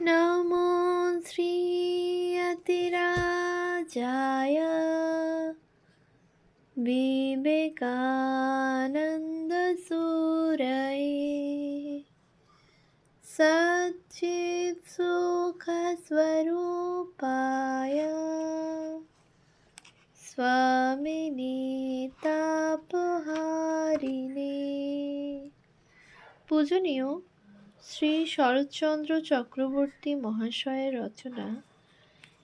নমো শ্রীয়তিরাজায় विवेकानन्दसूरये सच्चित्सुखस्वरूपाय स्वामिनि তাপহারিণে পূজনীয় শ্রী শরৎচন্দ্র চক্রবর্তী মহাশয়ের রচনা,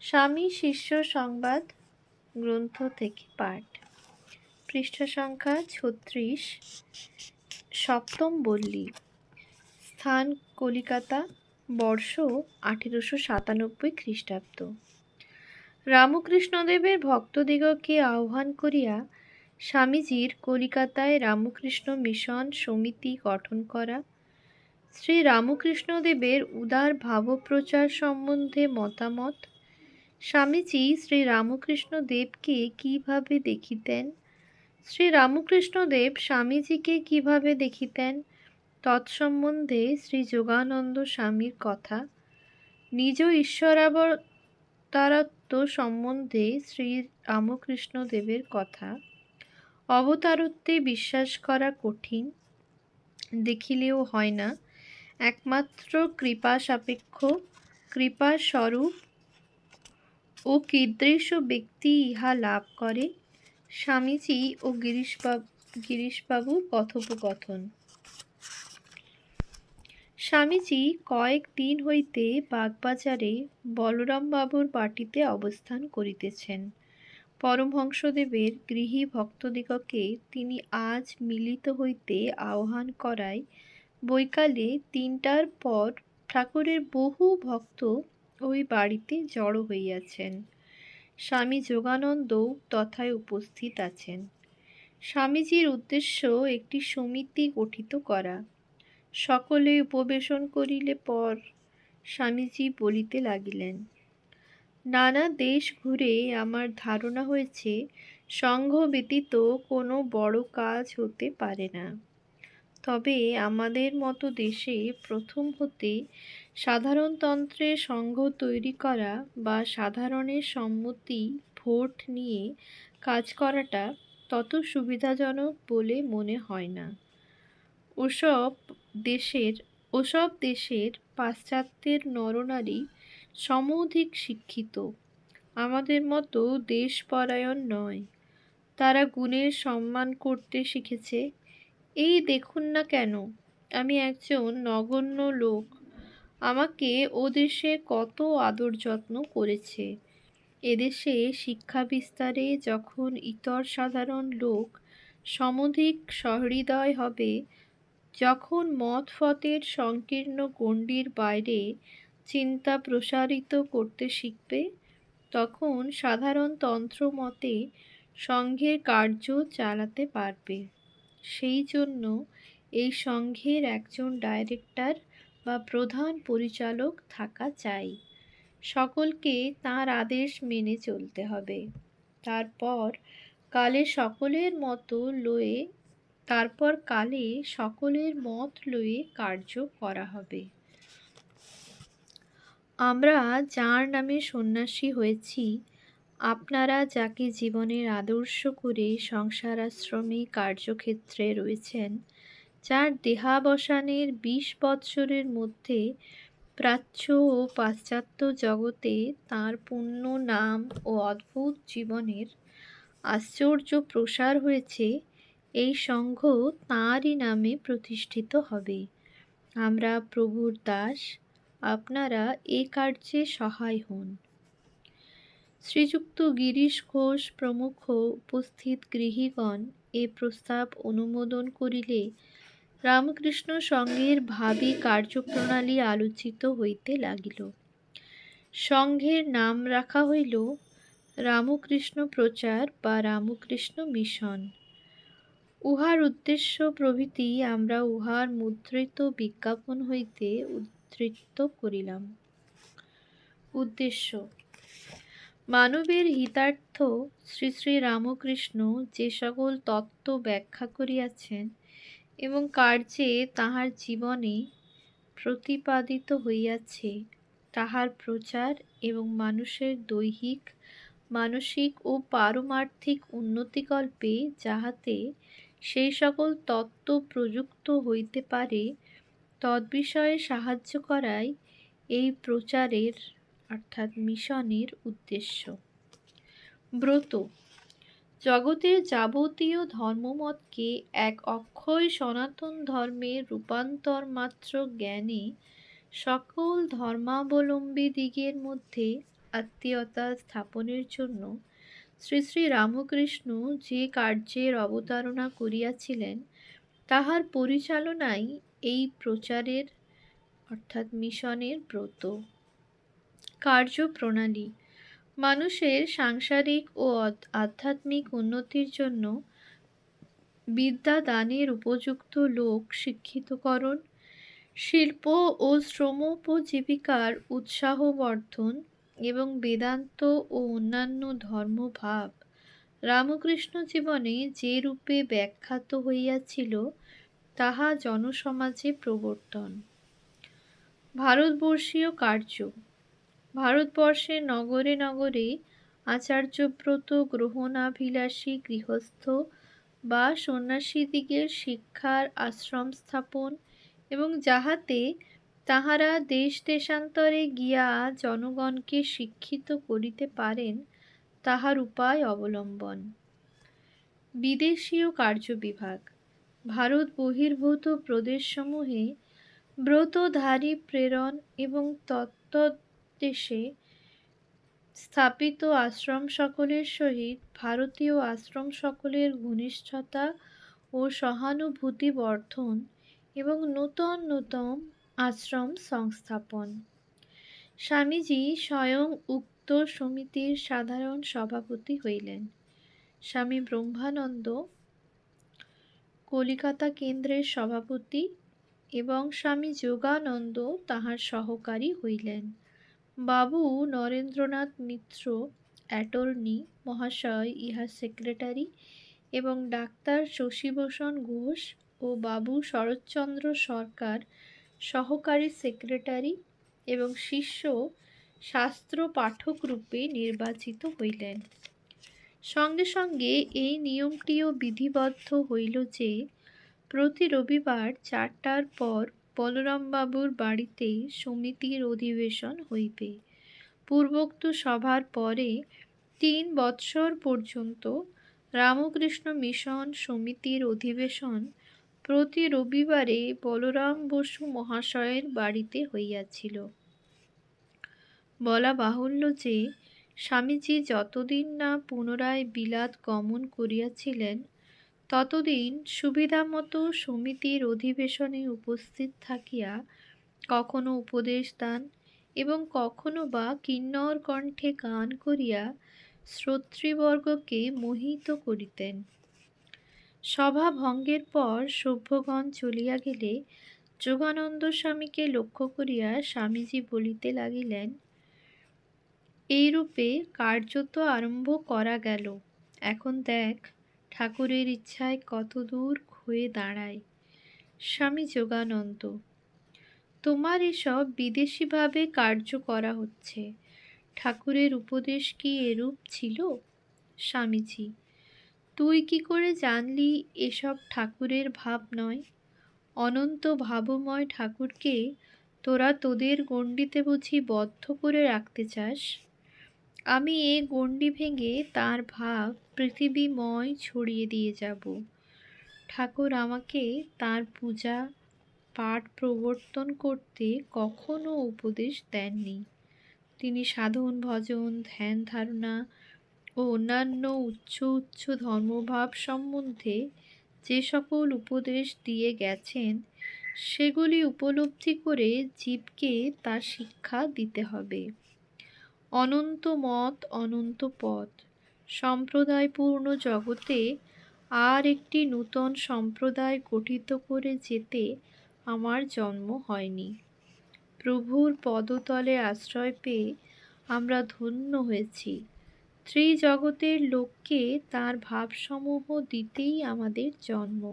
স্বামী শিষ্য সংবাদ, গ্রন্থ থেকে পাঠ। পৃষ্ঠা সংখ্যা ছত্রিশ, সপ্তম বল্লী, স্থান কলিকাতা, বর্ষ আঠেরোশো সাতানব্বই খ্রিস্টাব্দ। রামকৃষ্ণদেবের ভক্তদিগকে আহ্বান করিয়া স্বামীজির কলিকাতায় রামকৃষ্ণ মিশন সমিতি গঠন করা শ্রী রামকৃষ্ণদেবের উদার ভাবপ্রচার সম্বন্ধে মতামত? স্বামীজি শ্রী রামকৃষ্ণ দেবকে কীভাবে দেখিতেন? শ্রী রামকৃষ্ণদেব স্বামীজিকে কীভাবে দেখিতেন? তৎসম্বন্ধে শ্রী যোগানন্দ স্বামীর কথা। নিজ ঈশ্বরাবতারত্ব সম্বন্ধে শ্রী রামকৃষ্ণ দেবের কথা। অবতারত্বে বিশ্বাস করা কঠিন, দেখিলেও হয় না। একমাত্র কৃপা সাপেক্ষ কৃপা স্বরূপ ও কীদৃশ ব্যক্তি ইহা লাভ করে স্বামীজি ও গিরিশবাবু গিরিশবাবুর কথোপকথন। স্বামীজি কয়েক দিন হইতে বাগবাজারে বলরামবাবুর বাটিতে অবস্থান করিতেছেন। পরমহংসদেবের গৃহী ভক্তদিগকে তিনি আজ মিলিত হইতে আহ্বান করায় বৈকালে তিনটার পর ঠাকুরের বহু ভক্ত ওই বাড়িতে জড়ো হইয়াছেন। স্বামী যোগানন্দও তথায় উপস্থিত আছেন। স্বামীজির উদ্দেশ্য একটি সমিতি গঠিত করা। সকলে উপবেশন করিলে পর স্বামীজি বলিতে লাগিলেন, নানা দেশ ঘুরে আমার ধারণা হয়েছে, সংঘ ব্যতীত কোনো বড় কাজ হতে পারে না। তবে আমাদের মতো দেশে প্রথম হতে সাধারণতন্ত্রে সংঘ তৈরি করা বা সাধারণের সম্মতি ভোট নিয়ে কাজ করাটা তত সুবিধাজনক বলে মনে হয় না। ওসব দেশের ওসব দেশের পাশ্চাত্যের নরনারী সমধিক শিক্ষিত। আমাদের মতো দেশপরায়ণ নয়। তারা গুণের সম্মান করতে শিখেছে এই দেখুন না কেন, আমি একজন নগণ্য লোক। আমাকে ও দেশে কত আদর যত্ন করেছে। এদেশে শিক্ষা বিস্তারে যখন ইতর সাধারণ লোক সমধিক সহৃদয় হবে, যখন মত ফতের সংকীর্ণ গণ্ডির বাইরে চিন্তা প্রসারিত করতে শিখবে, তখন সাধারণ তন্ত্র মতে সংঘের কার্য চালাতে পারবে। সেই জন্য এই সংঘের একজন ডাইরেক্টর বা প্রধান পরিচালক থাকা চাই। সকলকে তার আদেশ মেনে চলতে হবে। তারপর কালে সকলের মতো লয়ে, তারপর কালে সকলের মত লয়ে কার্য করা হবে। আমরা যার নামে সন্ন্যাসী হয়েছি আপনারা যাকে জীবনের আদর্শ করে সংসার আশ্রমে কার্যক্ষেত্রে রয়েছেন, যার দেহাবসানের বিশ বৎসরের মধ্যে প্রাচ্য ও পাশ্চাত্য জগতে তার পূর্ণ নাম ও অদ্ভুত জীবনের আশ্চর্য প্রসার হয়েছে, এই সংঘ তাঁরই নামে প্রতিষ্ঠিত হবে। আমরা প্রভুর দাস, আপনারা এ কার্যে সহায় হন। শ্রীযুক্ত গিরিশ ঘোষ প্রমুখ উপস্থিত গৃহীগণ এ প্রস্তাব অনুমোদন করিলে রামকৃষ্ণ সঙ্ঘের ভাবি কার্যপ্রণালী আলোচিত হইতে লাগিল। সংঘের নাম রাখা হইল রামকৃষ্ণ প্রচার বা রামকৃষ্ণ মিশন। উহার উদ্দেশ্য প্রভৃতি আমরা উহার মুদ্রিত বিজ্ঞাপন হইতে উদ্ধৃত করিলাম। উদ্দেশ্য মানবের হিতার্থ শ্রী শ্রী রামকৃষ্ণ যে সকল তত্ত্ব ব্যাখ্যা করিয়াছেন এবং কার্যে তাহার জীবনে প্রতিপাদিত হইয়াছে, তাহার প্রচার এবং মানুষের দৈহিক, মানসিক ও পারমার্থিক উন্নতিকল্পে যাহাতে সেই সকল তত্ত্ব প্রযুক্ত হইতে পারে, তদ্বিষয়ে সাহায্য করাই এই প্রচারের অর্থাৎ মিশনের উদ্দেশ্য। ব্রত। জগতের যাবতীয় ধর্মমতকে এক অক্ষয় সনাতন ধর্মের রূপান্তর মাত্র জ্ঞানে সকল ধর্মাবলম্বী দিগের মধ্যে আত্মীয়তা স্থাপনের জন্য শ্রী শ্রী রামকৃষ্ণ যে কার্যের অবতারণা করিয়াছিলেন, তাহার পরিচালনাই এই প্রচারের অর্থাৎ মিশনের ব্রত। কার্যপ্রণালী। মানুষের সাংসারিক ও আধ্যাত্মিক উন্নতির জন্য বিদ্যা দানের উপযুক্ত লোক শিক্ষিতকরণ, শিল্প ও শ্রমোপজীবিকার উৎসাহ বর্ধন এবং বেদান্ত ও অন্যান্য ধর্মভাব রামকৃষ্ণ জীবনে যে রূপে ব্যাখ্যাত হইয়াছিল, তাহা জনসমাজে প্রবর্তন। ভারতবর্ষীয় কার্য ভারতবর্ষের নগরে নগরে আচার্যব্রত গ্রহণাভিলাষী গৃহস্থ বা সন্ন্যাসীদিগের শিক্ষার আশ্রম স্থাপন এবং যাহাতে তাহারা দেশ দেশান্তরে গিয়া জনগণকে শিক্ষিত করিতে পারেন, তাহার উপায় অবলম্বন। বিদেশীয় কার্যবিভাগ ভারত বহির্ভূত প্রদেশসমূহে ব্রতধারী প্রেরণ এবং তত্ত্বদেশে স্থাপিত আশ্রম সকলের সহিত ভারতীয় আশ্রম সকলের ঘনিষ্ঠতা ও সহানুভূতি বর্ধন এবং নূতন নূতন আশ্রম সংস্থাপন। স্বামীজি স্বয়ং উক্ত সমিতির সাধারণ সভাপতি হইলেন। স্বামী ব্রহ্মানন্দ কলিকাতা কেন্দ্রের সভাপতি এবং স্বামী যোগানন্দ তাহার সহকারী হইলেন। বাবু নরেন্দ্রনাথ মিত্র, অ্যাটর্নি, মহাশয়, ইহার সেক্রেটারি এবং ডাক্তার শশীভূষণ ঘোষ ও বাবু শরৎচন্দ্র সরকার সহকারী সেক্রেটারি এবং শিষ্য শাস্ত্র পাঠক রূপে নির্বাচিত হইলেন। সঙ্গে সঙ্গে এই নিয়মটিও বিধিবদ্ধ হইল যে, প্রতি রবিবার চারটার পর বলরামবাবুর বাড়িতেই সমিতির অধিবেশন হইবে। পূর্বোক্ত সভার পরে তিন বৎসর পর্যন্ত রামকৃষ্ণ মিশন সমিতির অধিবেশন প্রতি রবিবারে বলরাম বসু মহাশয়ের বাড়িতে হইয়াছিল। বলা বাহুল্য যে, স্বামীজি যতদিন না পুনরায় বিলাত গমন করিয়াছিলেন ততদিন সুবিধামতো সমিতির অধিবেশনে উপস্থিত থাকিয়া কখনো উপদেশ দান এবং কখনো বা কিন্নর কণ্ঠে গান করিয়া শ্রোতৃবর্গকে মোহিত করিতেন। সভা ভঙ্গের পর সভ্যগণ চলিয়া গেলে যোগানন্দ স্বামীকে লক্ষ্য করিয়া স্বামীজি বলিতে লাগিলেন, এইরূপে কার্যত আরম্ভ করা গেল। এখন দেখ ঠাকুরের ইচ্ছায় কত দূর হয়ে দাঁড়ায়? স্বামী যোগানন্দ, তোমার এসব বিদেশিভাবে কার্য করা হচ্ছে। ঠাকুরের উপদেশ কি এরূপ ছিল? স্বামীজি, তুই কি করে জানলি এসব ঠাকুরের ভাব নয়? অনন্ত ভাবময় ঠাকুরকে তোরা তোদের গণ্ডিতে বুঝি বদ্ধ করে রাখতে চাস? আমি এ গণ্ডি ভেঙে তার ভাব পৃথিবীময় ছড়িয়ে দিয়ে যাব। ঠাকুর আমাকে তার পূজা পাঠ প্রবর্তন করতে কখনো উপদেশ দেননি। তিনি সাধন, ভজন, ধ্যান ধারণা ও অন্যান্য উচ্চ উচ্চ ধর্মভাব সম্বন্ধে যে সকল উপদেশ দিয়ে গেছেন, সেগুলি উপলব্ধি করে জীবকে তার শিক্ষা দিতে হবে। অনন্ত মত, অনন্ত পথ। সম্প্রদায়পূর্ণ জগতে আর একটি নূতন সম্প্রদায় গঠিত করে যেতে আমার জন্ম হয়নি। প্রভুর পদতলে আশ্রয় পেয়ে আমরা ধন্য হয়েছি। ত্রিজগতের লোককে তার ভাবসমূহ দিতেই আমাদের জন্ম।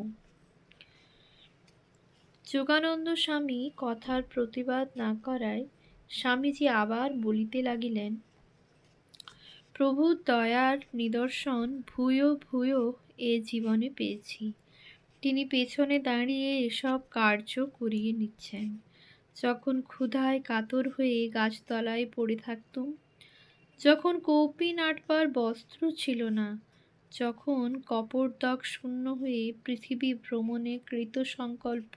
যোগানন্দ স্বামী কথার প্রতিবাদ না করায় স্বামীজি আবার বলিতে লাগিলেন, প্রভু দয়ার নিদর্শন ভূয় ভূয় এ জীবনে পেয়েছি। তিনি পেছনে দাঁড়িয়ে এসব কার্য করিয়ে নিচ্ছেন। যখন ক্ষুধায় কাতর হয়ে গাছতলায় পড়ে থাকতুম, যখন কৌপিন আটবার বস্ত্র ছিল না, যখন কপরদক শূন্য হয়ে পৃথিবী ভ্রমণে কৃত সংকল্প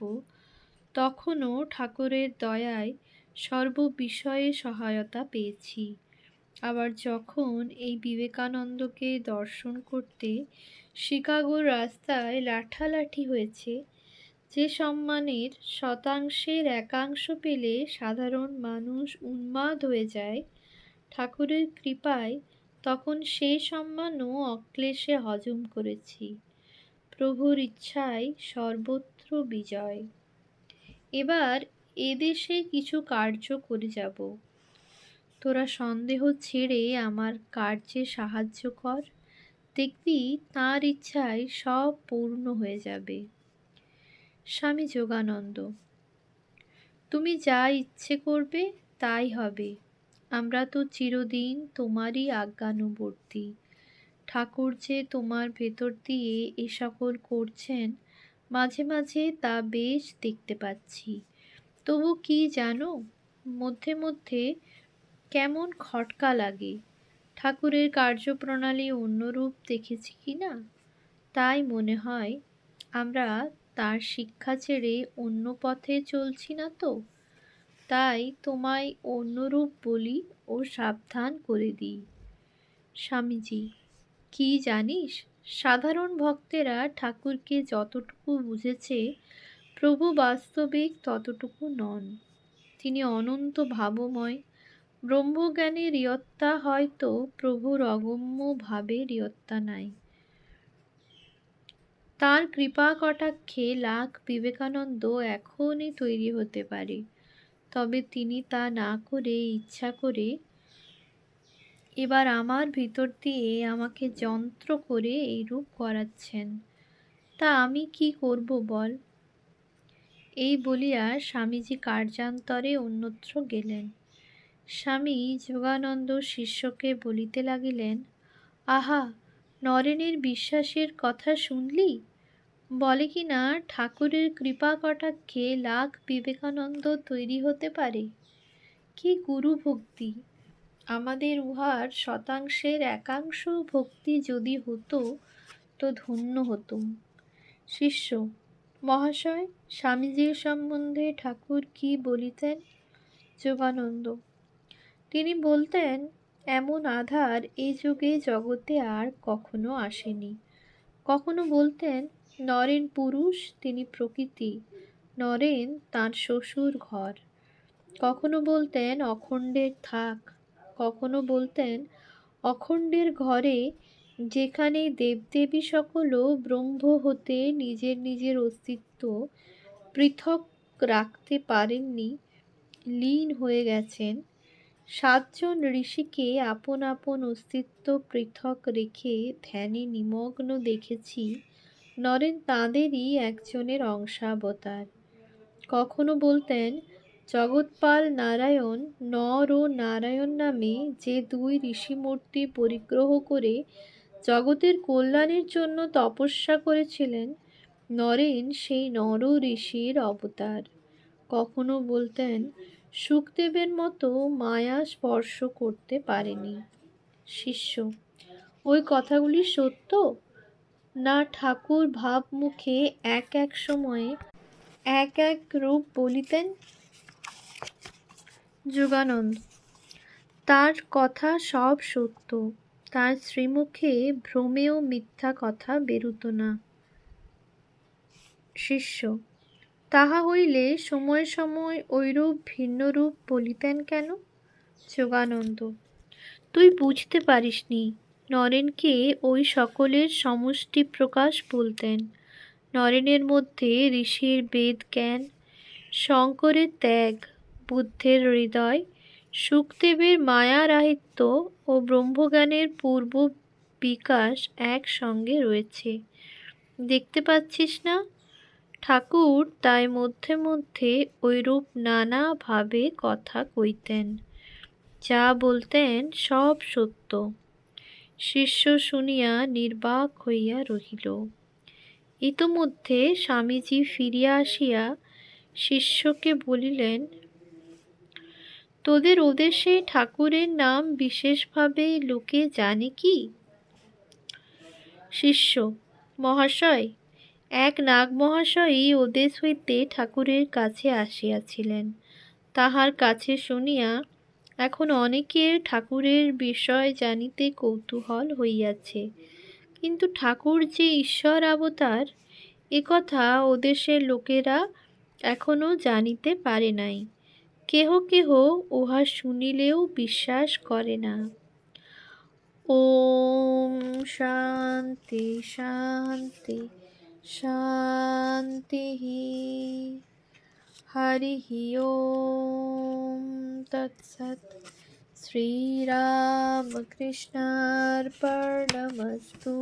তখনও ঠাকুরের দয়ায় সর্ববিষয়ে সহায়তা পেয়েছি। আবার যখন এই বিবেকানন্দকে দর্শন করতে শিকাগোর রাস্তায় লাঠালাঠি হয়েছে, যে সম্মানের শতাংশের একাংশ পেলে সাধারণ মানুষ উন্মাদ হয়ে যায় ঠাকুরের কৃপায়, তখন সেই সম্মানও অক্লেশে হজম করেছি। প্রভুর ইচ্ছায় সর্বত্র বিজয়। এবার এদেশে কিছু কার্য করে যাব। তোরা সন্দেহ ছেড়ে আমার কার্যে সাহায্য কর। দেখবি তাঁর ইচ্ছায় সব পূর্ণ হয়ে যাবে। স্বামী যোগানন্দ, তুমি যা ইচ্ছে করবে তাই হবে। আমরা তো চিরদিন তোমারই আজ্ঞানুবর্তী। ঠাকুর যে তোমার ভেতর দিয়ে এ সকল করছেন, মাঝে মাঝে তা বেশ দেখতে পাচ্ছি। তবু কি জানো, মধ্যে মধ্যে কেমন খটকা লাগে। ঠাকুরের কার্যপ্রণালী অন্যরূপ দেখেছি কি না? তাই মনে হয় আমরা তার শিক্ষা ছেড়ে অন্য পথে চলছি না তো। তাই তোমায় অন্যরূপ বলি ও সাবধান করে দিই। স্বামীজি, কি জানিস? সাধারণ ভক্তেরা ঠাকুরকে যতটুকু বুঝেছে প্রভু বাস্তবিক ততটুকু নন। তিনি অনন্ত ভাবময় ব্রহ্মজ্ঞানের ইয়ত্তা হয়তো প্রভুর অগম্য ভাবের ইয়ত্তা নাই। তার কৃপা কটাক্ষে লাখ বিবেকানন্দ এখনই তৈরি হতে পারে। তবে তিনি তা না করে ইচ্ছা করে এবার আমার ভিতর দিয়ে আমাকে যন্ত্র করে এইরূপ করাচ্ছেন। তা আমি কি করব বল? এই বলিয়া স্বামীজি কার্যান্তরে অন্যত্র গেলেন। স্বামী যোগানন্দ শিষ্যকে বলিতে লাগিলেন, আহা, নরেনের বিশ্বাসের কথা শুনলি? বলে কি না ঠাকুরের কৃপা কটাক্ষে লাখ বিবেকানন্দ তৈরি হতে পারে? কি গুরু ভক্তি! আমাদের উহার শতাংশের একাংশ ভক্তি যদি হতো, তো ধন্য হতুম। শিষ্য মহাশয়, স্বামীজির সম্বন্ধে ঠাকুর কি বলিতেন? যোগানন্দ। তিনি বলতেন, এমন আধার এই যুগে জগতে আর কখনো আসেনি কখনো বলতেন, নরেন পুরুষ, তিনি প্রকৃতি। নরেন তাঁর শ্বশুর ঘর কখনো বলতেন, অখণ্ডের থাক কখনো বলতেন, অখণ্ডের ঘরে যেখানে দেবদেবী সকলও ব্রহ্ম হতে নিজের নিজের অস্তিত্ব পৃথক রাখতে পারেননি, লীন হয়ে গেছেন। সাতজন ঋষিকে আপন আপন অস্তিত্ব পৃথক রেখে ধ্যানে নিমগ্ন দেখেছি, নরেন তাঁদেরই একজনের অংশাবতার। কখনো বলতেন, জগৎপাল নারায়ণ নর ও নারায়ণ নামে যে দুই ঋষিমূর্তি পরিগ্রহ করে জগতের কল্যাণের জন্য তপস্যা করেছিলেন নরেন সেই নর ঋষির অবতার। কখনো বলতেন, সুখদেবের মতো মায়া স্পর্শ করতে পারেনি। শিষ্য, ওই কথাগুলি সত্য? না ঠাকুর ভাবমুখে এক এক সময়ে এক এক রূপ বলিতেন? যোগানন্দ, তার কথা সব সত্য। তার শ্রীমুখে ভ্রমেও মিথ্যা কথা বেরুত না। শিষ্য, তাহা হইলে সময় সময় ঐরূপ ভিন্ন রূপ বলিতেন কেন? যোগানন্দ, তুই বুঝতে পারিসনি। নরেনকে ওই সকলের সমষ্টি প্রকাশ বলতেন। নরেনের মধ্যে ঋষির বেদ জ্ঞান, শঙ্করের ত্যাগ, বুদ্ধের হৃদয় সুখদেবের মায়া রাহিত্য ও ব্রহ্মজ্ঞানের পূর্ব বিকাশ একসঙ্গে রয়েছে। দেখতে পাচ্ছিস না? ঠাকুর তাই মধ্যে মধ্যে ওইরূপ নানাভাবে কথা কইতেন। যা বলতেন সব সত্য। শিষ্য শুনিয়া নির্বাক হইয়া রহিল। ইতোমধ্যে স্বামীজি ফিরিয়া আসিয়া শিষ্যকে বলিলেন তোদের ওদেশে ঠাকুরের নাম বিশেষভাবে লোকে জানে কি? শিষ্য, মহাশয়, এক নাগ মহাশয়ই ওদেশ হইতে ঠাকুরের কাছে আসিয়াছিলেন। তাহার কাছে শুনিয়া এখন অনেকের ঠাকুরের বিষয় জানিতে কৌতূহল হইয়াছে। কিন্তু ঠাকুর যে ঈশ্বর অবতার একথা ওদেশের লোকেরা এখনও জানিতে পারে নাই। কেহ কেহ উহা শুনিলেও বিশ্বাস করে না। ওম শান্তি শান্তি শান্তি হরি ওম তৎসৎ। শ্রীরামকৃষ্ণার্পণমস্তু।